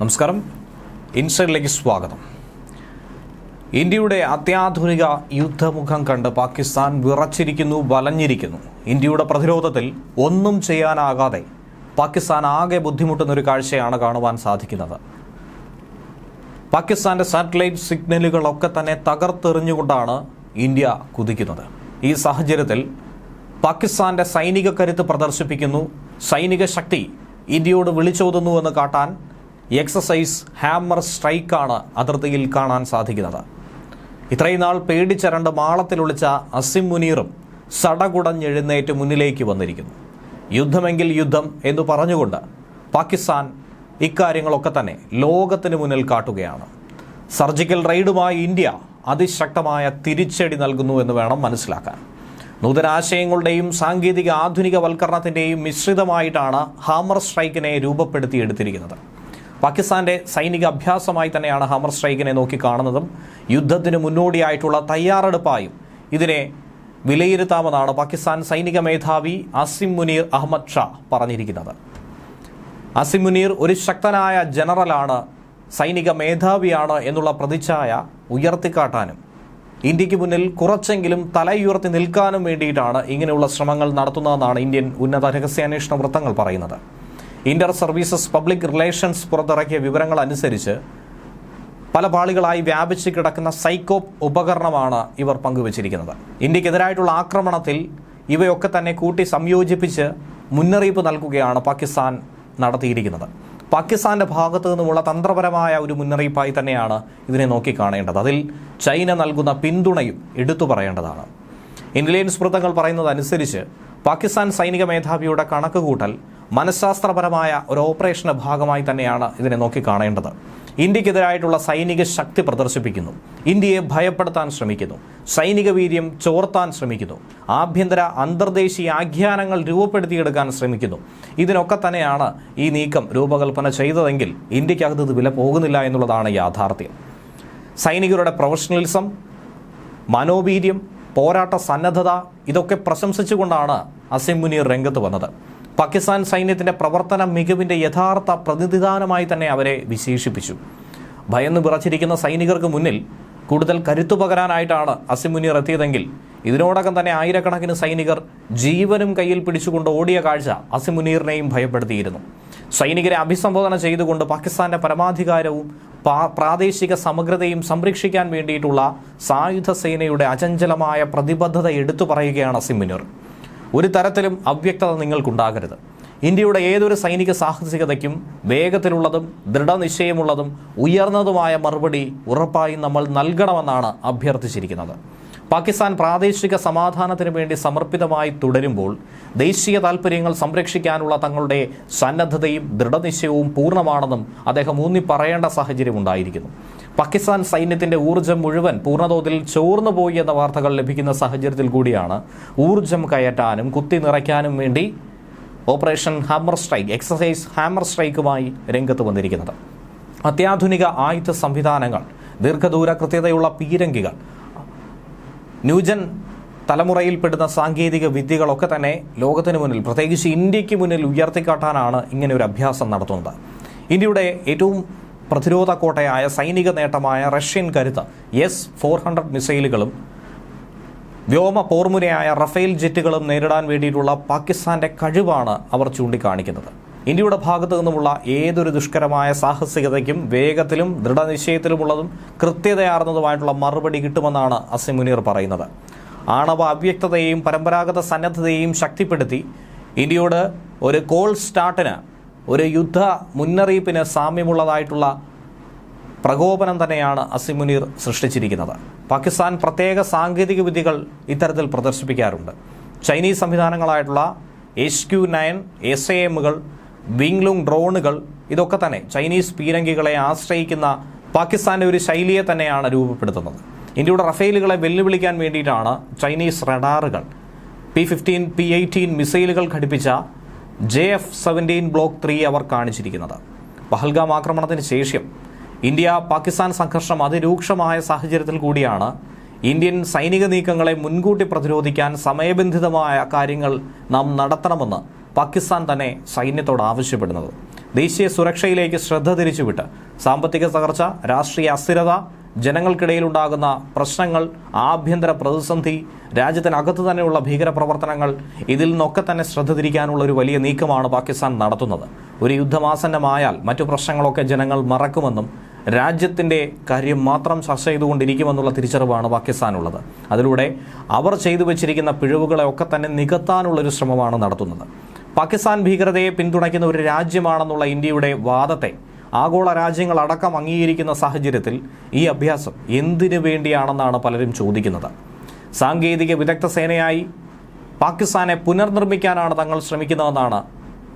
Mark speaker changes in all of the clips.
Speaker 1: നമസ്കാരം. ഇൻസൈഡിലേക്ക് സ്വാഗതം. ഇന്ത്യയുടെ അത്യാധുനിക യുദ്ധമുഖം കണ്ട് പാകിസ്ഥാൻ വിറച്ചിരിക്കുന്നു വലഞ്ഞിരിക്കുന്നു. ഇന്ത്യയുടെ പ്രതിരോധത്തിൽ ഒന്നും ചെയ്യാനാകാതെ പാകിസ്ഥാൻ ആകെ ബുദ്ധിമുട്ടുന്ന ഒരു കാഴ്ചയാണ് കാണുവാൻ സാധിക്കുന്നത്. പാകിസ്ഥാന്റെ സാറ്റലൈറ്റ് സിഗ്നലുകളൊക്കെ തന്നെ തകർത്തെറിഞ്ഞുകൊണ്ടാണ് ഇന്ത്യ കുതിക്കുന്നത്. ഈ സാഹചര്യത്തിൽ പാകിസ്ഥാന്റെ സൈനിക കരുത്ത് പ്രദർശിപ്പിക്കുന്നു. സൈനിക ശക്തി ഇന്ത്യയോട് വിളിച്ചോതുന്നുവെന്ന് കാട്ടാൻ എക്സസൈസ് ഹാമർ സ്ട്രൈക്കാണ് അതിർത്തിയിൽ കാണാൻ സാധിക്കുന്നത്. ഇത്രയും നാൾ പേടിച്ചരണ്ട് മാളത്തിലൊളിച്ച അസിം മുനീറും സടകുടഞ്ഞെഴുന്നേറ്റ് മുന്നിലേക്ക് വന്നിരിക്കുന്നു. യുദ്ധമെങ്കിൽ യുദ്ധം എന്ന് പറഞ്ഞുകൊണ്ട് പാകിസ്ഥാൻ ഇക്കാര്യങ്ങളൊക്കെ തന്നെ ലോകത്തിന് മുന്നിൽ കാട്ടുകയാണ്. സർജിക്കൽ റെയ്ഡുമായി ഇന്ത്യ അതിശക്തമായ തിരിച്ചടി നൽകുന്നു എന്ന് വേണം മനസ്സിലാക്കാൻ. നൂതനാശയങ്ങളുടെയും സാങ്കേതിക ആധുനികവൽക്കരണത്തിന്റെയും മിശ്രിതമായിട്ടാണ് ഹാമർ സ്ട്രൈക്കിനെ രൂപപ്പെടുത്തിയെടുത്തിരിക്കുന്നത്. പാകിസ്ഥാന്റെ സൈനിക അഭ്യാസമായി തന്നെയാണ് ഹമർ സ്ട്രൈക്കിനെ നോക്കി കാണുന്നതും യുദ്ധത്തിന് മുന്നോടിയായിട്ടുള്ള തയ്യാറെടുപ്പായും ഇതിനെ വിലയിരുത്താമെന്നാണ് പാകിസ്ഥാൻ സൈനിക മേധാവി അസിം മുനീർ അഹമ്മദ് ഷാ പറഞ്ഞിരിക്കുന്നത്. അസിം മുനീർ ഒരു ശക്തനായ ജനറലാണ് സൈനിക മേധാവിയാണ് എന്നുള്ള പ്രതിച്ഛായ ഉയർത്തിക്കാട്ടാനും ഇന്ത്യയ്ക്ക് മുന്നിൽ കുറച്ചെങ്കിലും തലയുയർത്തി നിൽക്കാനും വേണ്ടിയിട്ടാണ് ഇങ്ങനെയുള്ള ശ്രമങ്ങൾ നടത്തുന്നതെന്നാണ് ഇന്ത്യൻ ഉന്നത രഹസ്യാന്വേഷണ വൃത്തങ്ങൾ പറയുന്നത്. ഇന്റർ സർവീസസ് പബ്ലിക് റിലേഷൻസ് പുറത്തിറക്കിയ വിവരങ്ങൾ അനുസരിച്ച് പല പാളികളായി വ്യാപിച്ച് കിടക്കുന്ന സൈക്കോപ്പ് ഉപകരണമാണ് ഇവർ പങ്കുവച്ചിരിക്കുന്നത്. ഇന്ത്യക്കെതിരായിട്ടുള്ള ആക്രമണത്തിൽ ഇവയൊക്കെ തന്നെ കൂട്ടി സംയോജിപ്പിച്ച് മുന്നറിയിപ്പ് നൽകുകയാണ് പാകിസ്ഥാൻ നടത്തിയിരിക്കുന്നത്. പാകിസ്ഥാന്റെ ഭാഗത്തു നിന്നുമുള്ള തന്ത്രപരമായ ഒരു മുന്നറിയിപ്പായി തന്നെയാണ് ഇതിനെ നോക്കിക്കാണേണ്ടത്. അതിൽ ചൈന നൽകുന്ന പിന്തുണയും എടുത്തു പറയേണ്ടതാണ്. ഇന്റലിജൻസ് വൃത്തങ്ങൾ പറയുന്നതനുസരിച്ച് പാകിസ്ഥാൻ സൈനിക മേധാവിയുടെ കണക്കുകൂട്ടൽ മനഃശാസ്ത്രപരമായ ഒരു ഓപ്പറേഷന്റെ ഭാഗമായി തന്നെയാണ് ഇതിനെ നോക്കി നോക്കിക്കാണേണ്ടത് ഇന്ത്യക്കെതിരായിട്ടുള്ള സൈനിക ശക്തി പ്രദർശിപ്പിക്കുന്നു. ഇന്ത്യയെ ഭയപ്പെടുത്താൻ ശ്രമിക്കുന്നു. സൈനിക വീര്യം ചോർത്താൻ ശ്രമിക്കുന്നു. ആഭ്യന്തര അന്തർദേശീയ ആഖ്യാനങ്ങൾ രൂപപ്പെടുത്തിയെടുക്കാൻ ശ്രമിക്കുന്നു. ഇതിനൊക്കെ തന്നെയാണ് ഈ നീക്കം രൂപകൽപ്പന ചെയ്തതെങ്കിൽ ഇന്ത്യക്കകത്ത് ഇത് വില പോകുന്നില്ല എന്നുള്ളതാണ് യാഥാർത്ഥ്യം. സൈനികരുടെ പ്രൊഫഷണലിസം മനോവീര്യം പോരാട്ട സന്നദ്ധത ഇതൊക്കെ പ്രശംസിച്ചുകൊണ്ടാണ് അസിം മുനീർ രംഗത്ത് വന്നത്. പാകിസ്ഥാൻ സൈന്യത്തിന്റെ പ്രവർത്തന മികവിന്റെ യഥാർത്ഥ പ്രതിനിധാനമായി തന്നെ അവരെ വിശേഷിപ്പിച്ചു. ഭയന്ന് വിറച്ചിരിക്കുന്ന സൈനികർക്ക് മുന്നിൽ കൂടുതൽ കരുത്തു പകരാനായിട്ടാണ് അസിം എത്തിയതെങ്കിൽ ഇതിനോടകം തന്നെ ആയിരക്കണക്കിന് സൈനികർ ജീവനും കയ്യിൽ പിടിച്ചുകൊണ്ട് ഓടിയ കാഴ്ച അസിം മുനീറിനെയും ഭയപ്പെടുത്തിയിരുന്നു. സൈനികരെ അഭിസംബോധന ചെയ്തുകൊണ്ട് പാകിസ്ഥാന്റെ പരമാധികാരവും പ്രാദേശിക സമഗ്രതയും സംരക്ഷിക്കാൻ വേണ്ടിയിട്ടുള്ള സായുധ സേനയുടെ അചഞ്ചലമായ പ്രതിബദ്ധത എടുത്തു പറയുകയാണ് അസിം മുനീർ. ഒരു തരത്തിലും അവ്യക്തത നിങ്ങൾക്കുണ്ടാകരുത്. ഇന്ത്യയുടെ ഏതൊരു സൈനിക സാഹസികതയ്ക്കും വേഗത്തിലുള്ളതും ദൃഢനിശ്ചയമുള്ളതും ഉയർന്നതുമായ മറുപടി ഉറപ്പായും നമ്മൾ നൽകണമെന്നാണ് അഭ്യർത്ഥിച്ചിരിക്കുന്നത്. പാകിസ്ഥാൻ പ്രാദേശിക സമാധാനത്തിന് വേണ്ടി സമർപ്പിതമായി തുടരുമ്പോൾ ദേശീയ താൽപ്പര്യങ്ങൾ സംരക്ഷിക്കാനുള്ള തങ്ങളുടെ സന്നദ്ധതയും ദൃഢനിശ്ചയവും പൂർണമാണെന്നും അദ്ദേഹം ഊന്നി പറയേണ്ട സാഹചര്യം ഉണ്ടായിരിക്കുന്നു. പാകിസ്ഥാൻ സൈന്യത്തിന്റെ ഊർജം മുഴുവൻ പൂർണതോതിൽ ചോർന്നു പോയി എന്ന വാർത്തകൾ ലഭിക്കുന്ന സാഹചര്യത്തിൽ കൂടിയാണ് ഊർജം കയറ്റാനും കുത്തി നിറയ്ക്കാനും വേണ്ടി operation hammer strike excise hammer സ്ട്രൈക്കുമായി രംഗത്ത് വന്നിരിക്കുന്നത്. അത്യാധുനിക ആയുധ സംവിധാനങ്ങൾ ദീർഘദൂര കൃത്യതയുള്ള പീരങ്കികൾ ന്യൂജൻ തലമുറയിൽപ്പെടുന്ന സാങ്കേതിക വിദ്യകളൊക്കെ തന്നെ ലോകത്തിന് മുന്നിൽ പ്രത്യേകിച്ച് ഇന്ത്യയ്ക്ക് മുന്നിൽ ഉയർത്തിക്കാട്ടാനാണ് ഇങ്ങനെ ഒരു അഭ്യാസം നടത്തുന്നത്. ഇന്ത്യയുടെ ഏറ്റവും പ്രതിരോധ കോട്ടയായ സൈനിക നേട്ടമായ റഷ്യൻ കരുത്ത് എസ് ഫോർ ഹൺഡ്രഡ് മിസൈലുകളും വ്യോമ പോർമുനയായ റഫേൽ ജെറ്റുകളും നേരിടാൻ വേണ്ടിയിട്ടുള്ള പാകിസ്ഥാന്റെ കഴിവാണ് അവർ ചൂണ്ടിക്കാണിക്കുന്നത്. ഇന്ത്യയുടെ ഭാഗത്തു നിന്നുമുള്ള ഏതൊരു ദുഷ്കരമായ സാഹസികതയ്ക്കും വേഗത്തിലും ദൃഢനിശ്ചയത്തിലുമുള്ളതും കൃത്യതയാർന്നതുമായിട്ടുള്ള മറുപടി കിട്ടുമെന്നാണ് അസിം മുനീർ പറയുന്നത്. ആണവ അവ്യക്തതയെയും പരമ്പരാഗത സന്നദ്ധതയെയും ശക്തിപ്പെടുത്തി ഇന്ത്യയോട് ഒരു കോൾ സ്റ്റാർട്ടിന് ഒരു യുദ്ധ മുന്നറിയിപ്പിന് സാമ്യമുള്ളതായിട്ടുള്ള പ്രകോപനം തന്നെയാണ് അസിം മുനീർ സൃഷ്ടിച്ചിരിക്കുന്നത്. പാകിസ്ഥാൻ പ്രത്യേക സാങ്കേതിക വിദ്യകൾ ഇത്തരത്തിൽ പ്രദർശിപ്പിക്കാറുണ്ട്. Chinese സംവിധാനങ്ങളായിട്ടുള്ള H Q nine S A എമ്മുകൾ Wing Loong ഡ്രോണുകൾ ഇതൊക്കെ തന്നെ ചൈനീസ് പീരങ്കികളെ ആശ്രയിക്കുന്ന പാകിസ്ഥാന്റെ ഒരു ശൈലിയെ തന്നെയാണ് രൂപപ്പെടുത്തുന്നത്. ഇന്ത്യയുടെ റഫേലുകളെ വെല്ലുവിളിക്കാൻ വേണ്ടിയിട്ടാണ് ചൈനീസ് റഡാറുകൾ. പി ഫിഫ്റ്റീൻ പി എയ്റ്റീൻ മിസൈലുകൾ ഘടിപ്പിച്ച J F seventeen block three അവർ കാണിച്ചിരിക്കുന്നത്. പഹൽഗാം ആക്രമണത്തിന് ശേഷം ഇന്ത്യ പാകിസ്ഥാൻ സംഘർഷം അതിരൂക്ഷമായ സാഹചര്യത്തിൽ കൂടിയാണ് ഇന്ത്യൻ സൈനിക നീക്കങ്ങളെ മുൻകൂട്ടി പ്രതിരോധിക്കാൻ സമയബന്ധിതമായ കാര്യങ്ങൾ നാം നടത്തണമെന്ന് പാകിസ്ഥാൻ തന്നെ സൈന്യത്തോട് ആവശ്യപ്പെടുന്നത്. ദേശീയ സുരക്ഷയിലേക്ക് ശ്രദ്ധ തിരിച്ചുവിട്ട് സാമ്പത്തിക തകർച്ച രാഷ്ട്രീയ അസ്ഥിരത ജനങ്ങൾക്കിടയിലുണ്ടാകുന്ന പ്രശ്നങ്ങൾ ആഭ്യന്തര പ്രതിസന്ധി രാജ്യത്തിനകത്ത് തന്നെയുള്ള ഭീകരപ്രവർത്തനങ്ങൾ ഇതിൽ നിന്നൊക്കെ തന്നെ ശ്രദ്ധ തിരിക്കാനുള്ള ഒരു വലിയ നീക്കമാണ് പാകിസ്ഥാൻ നടത്തുന്നത്. ഒരു യുദ്ധമാസന്നമായാൽ മറ്റു പ്രശ്നങ്ങളൊക്കെ ജനങ്ങൾ മറക്കുമെന്നും രാജ്യത്തിന്റെ കാര്യം മാത്രം ചർച്ച ചെയ്തുകൊണ്ടിരിക്കുമെന്നുള്ള തിരിച്ചറിവാണ് പാകിസ്ഥാനുള്ളത്. അതിലൂടെ അവർ ചെയ്തു വെച്ചിരിക്കുന്ന പിഴവുകളെ ഒക്കെ തന്നെ നികത്താനുള്ളൊരു ശ്രമമാണ് നടത്തുന്നത്. പാകിസ്ഥാൻ ഭീകരതയെ പിന്തുണയ്ക്കുന്ന ഒരു രാജ്യമാണെന്നുള്ള ഇന്ത്യയുടെ വാദത്തെ ആഗോള രാജ്യങ്ങളടക്കം അംഗീകരിക്കുന്ന സാഹചര്യത്തിൽ ഈ അഭ്യാസം എന്തിനു വേണ്ടിയാണെന്നാണ് പലരും ചോദിക്കുന്നത്. സാങ്കേതിക വിദഗ്ധ സേനയായി പാകിസ്ഥാനെ പുനർനിർമ്മിക്കാനാണ് തങ്ങൾ ശ്രമിക്കുന്നതെന്നാണ്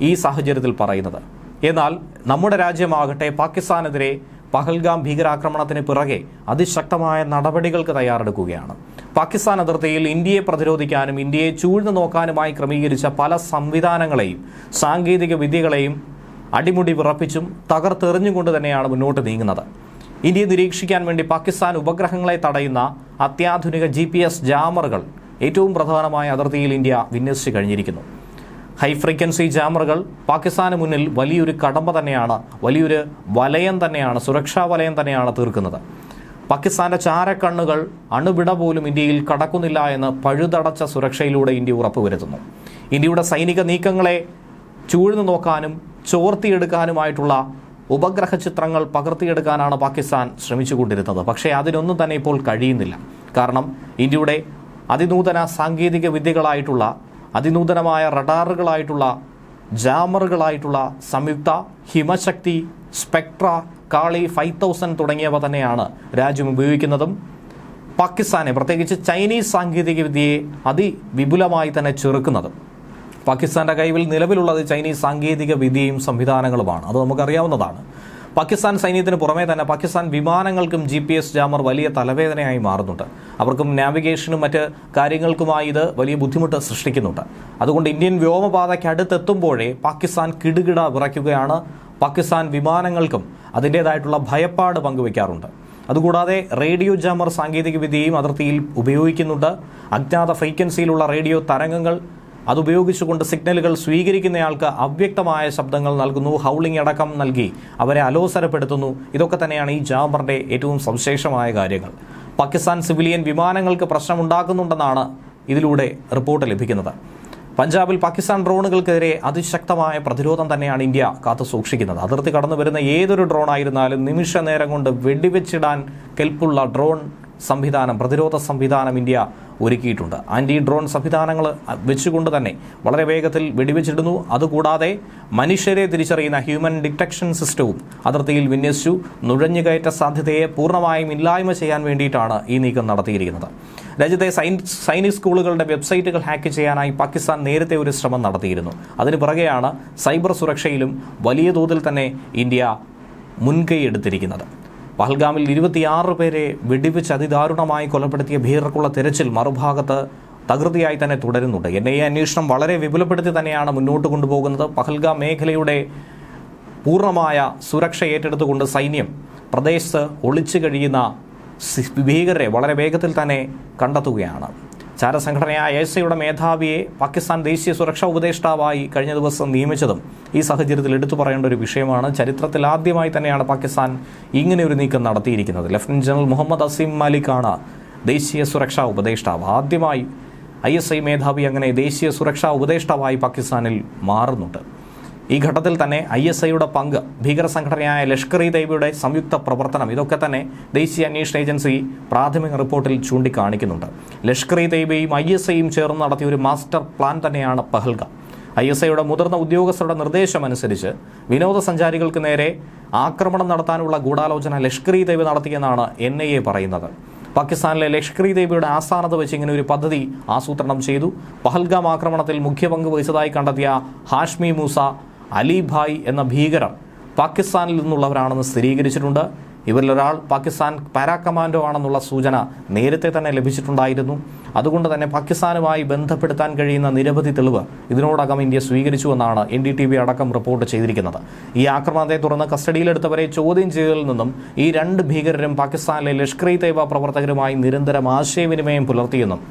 Speaker 1: ഈ സാഹചര്യത്തിൽ പറയുന്നത്. എന്നാൽ നമ്മുടെ രാജ്യമാകട്ടെ പാകിസ്ഥാനെതിരെ പഹൽഗാം ഭീകരാക്രമണത്തിന് പിറകെ അതിശക്തമായ നടപടികൾക്ക് തയ്യാറെടുക്കുകയാണ്. പാകിസ്ഥാൻ അതിർത്തിയിൽ ഇന്ത്യയെ പ്രതിരോധിക്കാനും ഇന്ത്യയെ ചൂഴ്ന്നു നോക്കാനുമായി ക്രമീകരിച്ച പല സംവിധാനങ്ങളെയും സാങ്കേതിക വിദ്യകളെയും അടിമുടി വിറപ്പിച്ചും തകർത്തെറിഞ്ഞുകൊണ്ട് തന്നെയാണ് മുന്നോട്ട് നീങ്ങുന്നത്. ഇന്ത്യയെ നിരീക്ഷിക്കാൻ വേണ്ടി പാകിസ്ഥാൻ ഉപഗ്രഹങ്ങളെ തടയുന്ന അത്യാധുനിക ജി ജാമറുകൾ ഏറ്റവും പ്രധാനമായ അതിർത്തിയിൽ ഇന്ത്യ വിന്യസിച്ചു കഴിഞ്ഞിരിക്കുന്നു. ഹൈ ഫ്രീക്വൻസി ജാമറുകൾ പാകിസ്ഥാന് മുന്നിൽ വലിയൊരു കടമ്പ തന്നെയാണ് വലിയൊരു വലയം തന്നെയാണ് സുരക്ഷാ വലയം തന്നെയാണ് തീർക്കുന്നത്. പാകിസ്ഥാന്റെ ചാരക്കണ്ണുകൾ അണുവിട പോലും ഇന്ത്യയിൽ കടക്കുന്നില്ല എന്ന് പഴുതടച്ച സുരക്ഷയിലൂടെ ഇന്ത്യ ഉറപ്പുവരുത്തുന്നു. ഇന്ത്യയുടെ സൈനിക നീക്കങ്ങളെ ചൂഴ്ന്നു നോക്കാനും ചോർത്തിയെടുക്കാനുമായിട്ടുള്ള ഉപഗ്രഹ ചിത്രങ്ങൾ പകർത്തിയെടുക്കാനാണ് പാകിസ്ഥാൻ ശ്രമിച്ചുകൊണ്ടിരുന്നത്. പക്ഷേ അതിനൊന്നും തന്നെ ഇപ്പോൾ കഴിയുന്നില്ല. കാരണം ഇന്ത്യയുടെ അതിനൂതന സാങ്കേതിക വിദ്യകളായിട്ടുള്ള അതിനൂതനമായ റഡാറുകളായിട്ടുള്ള ജാമറുകളായിട്ടുള്ള സംയുക്ത Himshakti Spectra Kali five thousand തുടങ്ങിയവ തന്നെയാണ് രാജ്യം ഉപയോഗിക്കുന്നതും. പാകിസ്ഥാനെ പ്രത്യേകിച്ച് ചൈനീസ് സാങ്കേതികവിദ്യയെ അതിവിപുലമായി തന്നെ ചെറുക്കുന്നതും. പാകിസ്ഥാന്റെ കൈവിൽ നിലവിലുള്ളത് ചൈനീസ് സാങ്കേതിക വിദ്യയും സംവിധാനങ്ങളുമാണ്. അത് നമുക്കറിയാവുന്നതാണ്. പാകിസ്ഥാൻ സൈന്യത്തിന് പുറമേ തന്നെ പാകിസ്ഥാൻ വിമാനങ്ങൾക്കും ജി പി എസ് ജാമർ വലിയ തലവേദനയായി മാറുന്നുണ്ട്. അവർക്കും നാവിഗേഷനും മറ്റ് കാര്യങ്ങൾക്കുമായി ഇത് വലിയ ബുദ്ധിമുട്ട് സൃഷ്ടിക്കുന്നുണ്ട്. അതുകൊണ്ട് ഇന്ത്യൻ വ്യോമപാതയ്ക്ക് അടുത്തെത്തുമ്പോഴേ പാകിസ്ഥാൻ കിടുകിട വിറയ്ക്കുകയാണ്. പാകിസ്ഥാൻ വിമാനങ്ങൾക്കും അതിന്റേതായിട്ടുള്ള ഭയപ്പാട് പങ്കുവയ്ക്കാറുണ്ട്. അതുകൂടാതെ റേഡിയോ ജാമർ സാങ്കേതികവിദ്യയും അതിർത്തിയിൽ ഉപയോഗിക്കുന്നുണ്ട്. അജ്ഞാത ഫ്രീക്വൻസിയിലുള്ള റേഡിയോ തരംഗങ്ങൾ അതുപയോഗിച്ചുകൊണ്ട് സിഗ്നലുകൾ സ്വീകരിക്കുന്നയാൾക്ക് അവ്യക്തമായ ശബ്ദങ്ങൾ നൽകുന്നു ഹൗളിംഗ് അടക്കം നൽകി അവരെ അലോസരപ്പെടുത്തുന്നു. ഇതൊക്കെ തന്നെയാണ് ഈ ജാബറിന്റെ ഏറ്റവും സവിശേഷമായ കാര്യങ്ങൾ. പാകിസ്ഥാൻ സിവിലിയൻ വിമാനങ്ങൾക്ക് പ്രശ്നമുണ്ടാക്കുന്നുണ്ടെന്നാണ് ഇതിലൂടെ റിപ്പോർട്ട് ലഭിക്കുന്നത്. പഞ്ചാബിൽ പാകിസ്ഥാൻ ഡ്രോണുകൾക്കെതിരെ അതിശക്തമായ പ്രതിരോധം തന്നെയാണ് ഇന്ത്യ കാത്തു സൂക്ഷിക്കുന്നത്. അതിർത്തി കടന്നു വരുന്ന ഏതൊരു ഡ്രോൺ ആയിരുന്നാലും നിമിഷ നേരം കൊണ്ട് വെടിവെച്ചിടാൻ കെൽപ്പുള്ള ഡ്രോൺ സംവിധാനം പ്രതിരോധ സംവിധാനം ഇന്ത്യ ഒരുക്കിയിട്ടുണ്ട്. ആന്റി ഡ്രോൺ സംവിധാനങ്ങൾ വെച്ചുകൊണ്ട് തന്നെ വളരെ വേഗത്തിൽ വെടിവെച്ചിടുന്നു. അതുകൂടാതെ മനുഷ്യരെ തിരിച്ചറിയുന്ന ഹ്യൂമൻ ഡിറ്റക്ഷൻ സിസ്റ്റവും അതിർത്തിയിൽ വിന്യസിച്ചു. നുഴഞ്ഞുകയറ്റ സാധ്യതയെ പൂർണമായും ഇല്ലായ്മ ചെയ്യാൻ വേണ്ടിയിട്ടാണ് ഈ നീക്കം നടത്തിയിരിക്കുന്നത്. രാജ്യത്തെ സൈനിക് സ്കൂളുകളുടെ വെബ്സൈറ്റുകൾ ഹാക്ക് ചെയ്യാനായി പാകിസ്ഥാൻ നേരത്തെ ഒരു ശ്രമം നടത്തിയിരുന്നു. അതിന് പുറകെയാണ് സൈബർ സുരക്ഷയിലും വലിയ തോതിൽ തന്നെ ഇന്ത്യ മുൻകൈ എടുത്തിരിക്കുന്നത്. പഹൽഗാമിൽ ഇരുപത്തിയാറ് പേരെ വെടിവെച്ച് അതിദാരുണമായി കൊലപ്പെടുത്തിയ ഭീകരർക്കുള്ള തെരച്ചിൽ മറുഭാഗത്ത് തകൃതിയായി തന്നെ തുടരുന്നുണ്ട്. എൻ ഐ എ അന്വേഷണം വളരെ വിപുലപ്പെടുത്തി തന്നെയാണ് മുന്നോട്ട് കൊണ്ടുപോകുന്നത്. പഹൽഗാം മേഖലയുടെ പൂർണമായ സുരക്ഷ ഏറ്റെടുത്തുകൊണ്ട് സൈന്യം പ്രദേശത്ത് ഒളിച്ചു കഴിയുന്ന ഭീകരരെ വളരെ വേഗത്തിൽ തന്നെ കണ്ടെത്തുകയാണ്. ചാരസംഘടനയായ എസ് ഐയുടെ മേധാവിയെ പാകിസ്ഥാൻ ദേശീയ സുരക്ഷാ ഉപദേഷ്ടാവായി കഴിഞ്ഞ ദിവസം നിയമിച്ചതും ഈ സാഹചര്യത്തിൽ എടുത്തു പറയേണ്ട ഒരു വിഷയമാണ്. ചരിത്രത്തിൽ ആദ്യമായി തന്നെയാണ് പാകിസ്ഥാൻ ഇങ്ങനെ ഒരു നീക്കം നടത്തിയിരിക്കുന്നത്. ലഫ്റ്റനന്റ് ജനറൽ മുഹമ്മദ് അസീം മാലിക്കാണ് ദേശീയ സുരക്ഷാ ഉപദേഷ്ടാവ്. ആദ്യമായി ഐ എസ് ഐ മേധാവി അങ്ങനെ ദേശീയ സുരക്ഷാ ഉപദേഷ്ടാവായി പാകിസ്ഥാനിൽ മാറുന്നുണ്ട്. ഈ ഘട്ടത്തിൽ തന്നെ ഐ എസ് ഐയുടെ പങ്ക് ഭീകര സംഘടനയായ ലഷ്കർ ഇ തൈബയുടെ സംയുക്ത പ്രവർത്തനം. ഇതൊക്കെ തന്നെ ദേശീയ അന്വേഷണ ഏജൻസി പ്രാഥമിക റിപ്പോർട്ടിൽ ചൂണ്ടിക്കാണിക്കുന്നുണ്ട്. ലഷ്കർ ഇ തൈബയും ഐ എസ് ഐയും ചേർന്ന് നടത്തിയ ഒരു മാസ്റ്റർ പ്ലാൻ തന്നെയാണ് പഹൽഗ. ഐ എസ് ഐയുടെ മുതിർന്ന ഉദ്യോഗസ്ഥരുടെ നിർദ്ദേശമനുസരിച്ച് വിനോദസഞ്ചാരികൾക്ക് നേരെ ആക്രമണം നടത്താനുള്ള ഗൂഢാലോചന ലഷ്കർ ഇ തൈബ നടത്തിയെന്നാണ് എൻ ഐ എ പറയുന്നത്. പാകിസ്ഥാനിലെ ലഷ്കർ ഇ തൈബയുടെ ആസ്ഥാനത്ത് വെച്ച് ഇങ്ങനെ ഒരു പദ്ധതി ആസൂത്രണം ചെയ്തു. പഹൽഗാം ആക്രമണത്തിൽ മുഖ്യ പങ്ക് വഹിച്ചതായി കണ്ടെത്തിയ ഹാഷ്മി മൂസ അലിഭായ് എന്ന ഭീകരർ പാകിസ്ഥാനിൽ നിന്നുള്ളവരാണെന്ന് സ്ഥിരീകരിച്ചിട്ടുണ്ട്. ഇവരിലൊരാൾ പാകിസ്ഥാൻ പാരാ കമാൻഡോ ആണെന്നുള്ള സൂചന നേരത്തെ തന്നെ ലഭിച്ചിട്ടുണ്ടായിരുന്നു. അതുകൊണ്ട് തന്നെ പാകിസ്ഥാനുമായി ബന്ധപ്പെടുത്താൻ കഴിയുന്ന നിരവധി തെളിവ് ഇതിനോടകം ഇന്ത്യ സ്വീകരിച്ചുവെന്നാണ് എൻ ഡി ടി വി അടക്കം റിപ്പോർട്ട് ചെയ്തിരിക്കുന്നത്. ഈ ആക്രമണത്തെ തുടർന്ന് കസ്റ്റഡിയിലെടുത്തവരെ ചോദ്യം ചെയ്തതിൽ നിന്നും ഈ രണ്ട് ഭീകരരും പാകിസ്ഥാനിലെ ലഷ്കർ ഇ തൈബ പ്രവർത്തകരുമായി നിരന്തരം ആശയവിനിമയം പുലർത്തിയെന്നും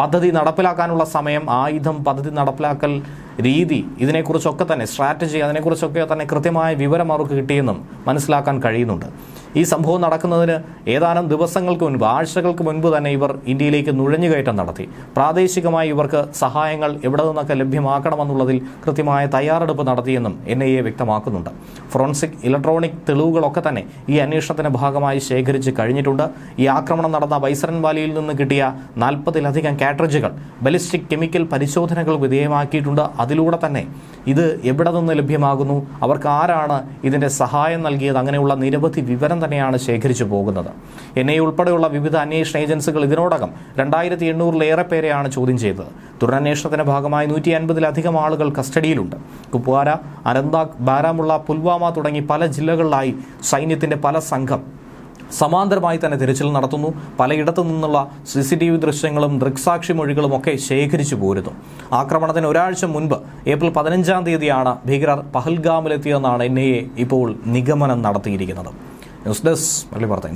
Speaker 1: പദ്ധതി നടപ്പിലാക്കാനുള്ള സമയം ആയുധം പദ്ധതി നടപ്പിലാക്കൽ രീതി ഇതിനെക്കുറിച്ചൊക്കെ തന്നെ സ്ട്രാറ്റജി അതിനെക്കുറിച്ചൊക്കെ തന്നെ കൃത്യമായ വിവരം അവർക്ക് കിട്ടിയെന്നും മനസ്സിലാക്കാൻ കഴിയുന്നുണ്ട്. ഈ സംഭവം നടക്കുന്നതിന് ഏതാനും ദിവസങ്ങൾക്ക് മുൻപ് ആഴ്ചകൾക്ക് മുൻപ് തന്നെ ഇവർ ഇന്ത്യയിലേക്ക് നുഴഞ്ഞുകയറ്റം നടത്തി. പ്രാദേശികമായി ഇവർക്ക് സഹായങ്ങൾ എവിടെ നിന്നൊക്കെ ലഭ്യമാക്കണമെന്നുള്ളതിൽ കൃത്യമായ തയ്യാറെടുപ്പ് നടത്തിയെന്നും എൻ വ്യക്തമാക്കുന്നുണ്ട്. ഫോറൻസിക് ഇലക്ട്രോണിക് തെളിവുകളൊക്കെ തന്നെ ഈ അന്വേഷണത്തിന്റെ ഭാഗമായി ശേഖരിച്ച് കഴിഞ്ഞിട്ടുണ്ട്. ഈ ആക്രമണം നടന്ന ബൈസറൻ വാലിയിൽ നിന്ന് കിട്ടിയ നാൽപ്പതിലധികം കാട്രജുകൾ ബലിസ്റ്റിക് കെമിക്കൽ പരിശോധനകൾ വിധേയമാക്കിയിട്ടുണ്ട്. അതിലൂടെ തന്നെ ഇത് എവിടെ നിന്ന് ലഭ്യമാകുന്നു? അവർക്ക് ആരാണ് ഇതിന്റെ സഹായം നൽകിയത്? അങ്ങനെയുള്ള നിരവധി വിവരം തന്നെയാണ് ശേഖരിച്ചു പോകുന്നത്. എൻ ഐ ഉൾപ്പെടെയുള്ള വിവിധ അന്വേഷണ ഏജൻസികൾ ഇതിനോടകം രണ്ടായിരത്തി എണ്ണൂറിലേറെ പേരെയാണ് ചോദ്യം ചെയ്തത്. തുടരന്വേഷണത്തിന്റെ ഭാഗമായി നൂറ്റി അൻപതിലധികം ആളുകൾ കസ്റ്റഡിയിലുണ്ട്. കുപ്വാര അനന്താഗ് ബാരാമുള്ള പുൽവാമ തുടങ്ങി പല ജില്ലകളിലായി സൈന്യത്തിന്റെ പല സംഘം സമാന്തരമായി തന്നെ തിരച്ചിൽ നടത്തുന്നു. പലയിടത്തു നിന്നുള്ള സി സി ടി വി ദൃശ്യങ്ങളും ദൃക്സാക്ഷി മൊഴികളും ഒക്കെ ശേഖരിച്ചു പോരുന്നു. ആക്രമണത്തിന് ഒരാഴ്ച മുൻപ് ഏപ്രിൽ പതിനഞ്ചാം തീയതിയാണ് ഭീകരർ പഹൽഗാമിലെത്തിയെന്നാണ് എൻ ഇപ്പോൾ നിഗമനം നടത്തിയിരിക്കുന്നത്. ന്യൂസ് ഡെസ്ക് മല്ലി വാർത്ത